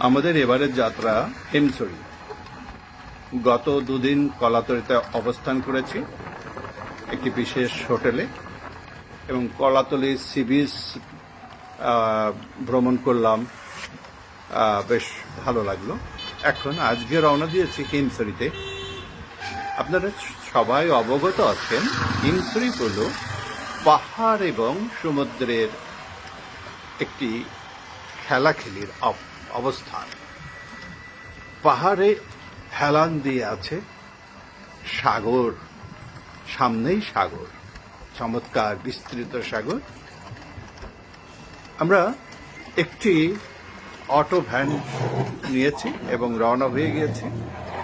আমাদের এবারের যাত্রা হিমছড়ি। গত দুদিন কলাতরিতে অবস্থান করেছি, একটি বিশেষ হোটেলে, এবং কলাতলি সি বিচ ভ্রমণ করলাম বেশ ভালো লাগল। এখন আজকে রওনা দিয়েছি হিমসরিতে আপনারা সবাই অবগত আছেন হিমসরি হল পাহাড় এবং সমুদ্রের একটি খেলাখেলির অব- অবস্থান। পাহাড়ে হেলান দিয়ে আছে সাগর। সামনেই সাগর। চমৎকার বিস্তৃত সাগর। আমরা একটি অটো ভ্যান নিয়েছি এবং রওনা হয়ে গিয়েছি।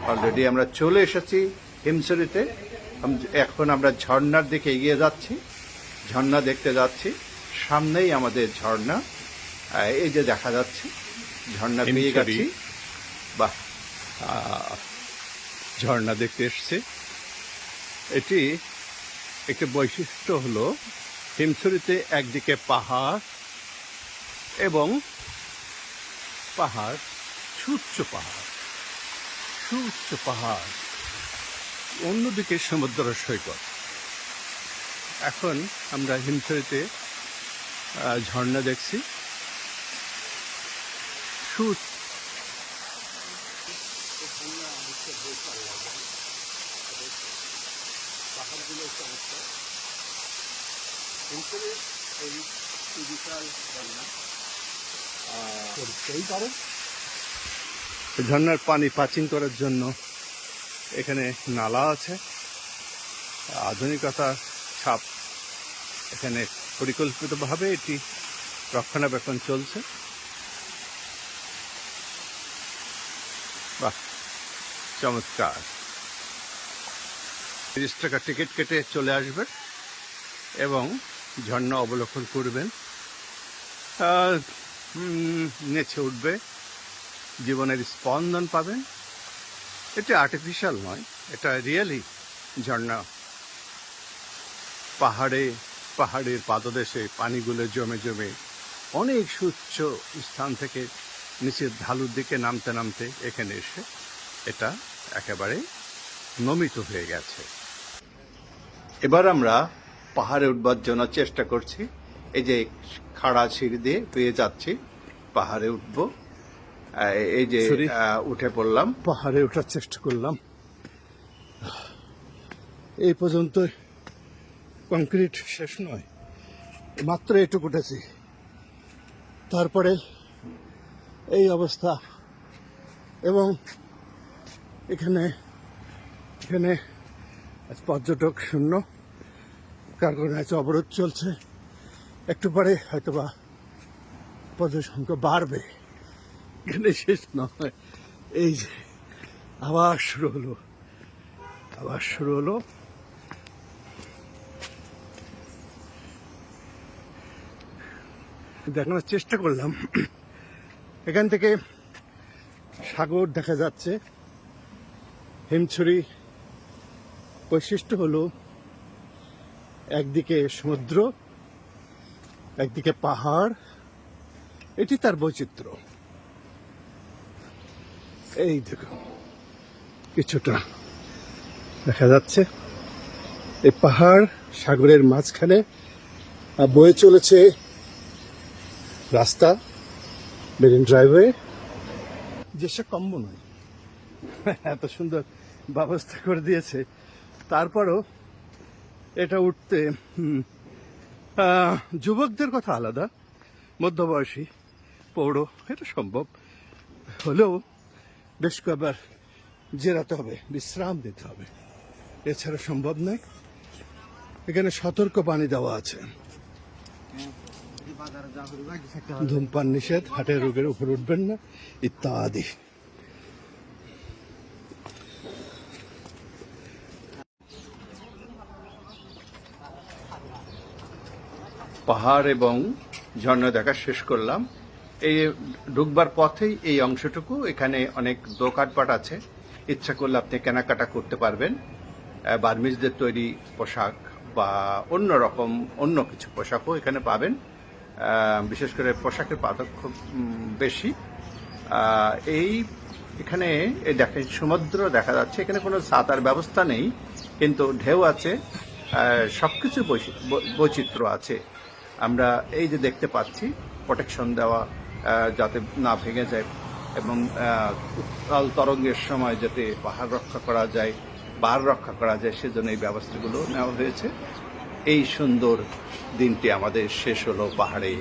অলরেডি আমরা চলে এসেছি হিমসরিতে এখন আমরা ঝর্ণার দিকে এগিয়ে যাচ্ছি। ঝর্ণা দেখতে যাচ্ছি। সামনেই আমাদের ঝর্ণা। এই যে দেখা যাচ্ছে। ঝর্ণা পেয়ে। গেছি। বাহ ঝর্ণা দেখতে এসছে। এটি একটি বৈশিষ্ট্য হল হিমছড়িতে একদিকে পাহাড় এবং পাহাড় সুউচ্চ পাহাড় সুউচ্চ পাহাড় অন্যদিকে সমুদ্র সৈকত। এখন আমরা হিমছড়িতে সুউচ্চ ঝর্ণার পানি পাচিং করার জন্য এখানে নালা আছে। আধুনিকতার ছাপ এখানে পরিকল্পিতভাবে এটি রক্ষণাবেক্ষণ চলছে। বাহ, চমৎকার। তিরিশ টাকা টিকিট কেটে চলে আসবেন এবং ঝর্ণা অবলোকন করবেন। নেচে উঠবে, জীবনের স্পন্দন পাবেন। এটা আর্টিফিশিয়াল নয়, এটা রিয়েলি ঝর্ণা। পাহাড়ে, পাহাড়ের পাদদেশে পানিগুলো জমে জমে অনেক সুচ্ছ স্থান থেকে নিচের ঢালুর দিকে নামতে নামতে এখানে এসে এটা একেবারে নমিত হয়ে গেছে। এবার আমরা পাহাড়ে উঠবার জন্য চেষ্টা করছি। এই যে খাড়া সিঁড়ি দিয়ে পেয়ে যাচ্ছি পাহাড়ে উঠব। এই যে উঠে পড়লাম। পাহাড়ে ওঠার চেষ্টা করলাম। এই পর্যন্ত কংক্রিট শেষ নয়। মাত্র এটুকু উঠেছি। তারপরে এই অবস্থা। এবং এখানে এখানে পর্যটক শূন্য। কারখানা আছে অবরোধ চলছে। একটু পরে হয়তোবা পর্যটক সংখ্যা বাড়বে। এখানে শেষ নয়। এই যে, আবার শুরু হলো। আবার শুরু হলো। দেখানোর চেষ্টা করলাম। এখান থেকে সাগর দেখা যাচ্ছে। হিমছড়ি বৈশিষ্ট্য হলো একদিকে সমুদ্র, একদিকে পাহাড়। এটি তার বৈচিত্র্য। এই দেখো, কিছুটা দেখা যাচ্ছে। এই পাহাড় সাগরের মাঝখানে বয়ে চলেছে রাস্তা। মেরিন ড্রাইভওয়ে যেসব কম্ব নয়। এত সুন্দর ব্যবস্থা করে দিয়েছে। তারপরও এটা উঠতে যুবকদের কথা আলাদা মধ্যবয়সী পৌড় এটা সম্ভব। হলেও বেশ কয়েকবার জেরাতে হবে বিশ্রাম দিতে হবে। এছাড়া সম্ভব নয়। এখানে সতর্ক পানি দেওয়া আছে। ধূমপান নিষেধ, হাটের রোগের উপর উঠবেন না, ইত্যাদি। পাহাড় এবং ঝর্ণা দেখা শেষ করলাম। এই ঢুকবার পথেই এই অংশটুকু, এখানে অনেক দোকানপাট আছে। ইচ্ছা করলে আপনি কেনাকাটা করতে পারবেন। বার্মিজদের তৈরি পোশাক বা অন্য রকম, অন্য কিছু পোশাকও এখানে পাবেন। বিশেষ করে পোশাকের পার্থক্য বেশি। এই এখানে দেখেন, সমুদ্র দেখা যাচ্ছে। এখানে কোনো সাঁতার ব্যবস্থা নেই, কিন্তু ঢেউ আছে সব কিছু বৈচিত্র্য আছে। আমরা এই যে দেখতে পাচ্ছি প্রোটেকশন দেওয়া যাতে না ভেঙে যায় এবং উত্তাল তরঙ্গের সময় যাতে পাহাড় রক্ষা করা যায় বার রক্ষা করা যায়, সেজন্য এই ব্যবস্থাগুলো নেওয়া হয়েছে। এই সুন্দর দিনটি আমাদের শেষ হলো পাহাড়ে।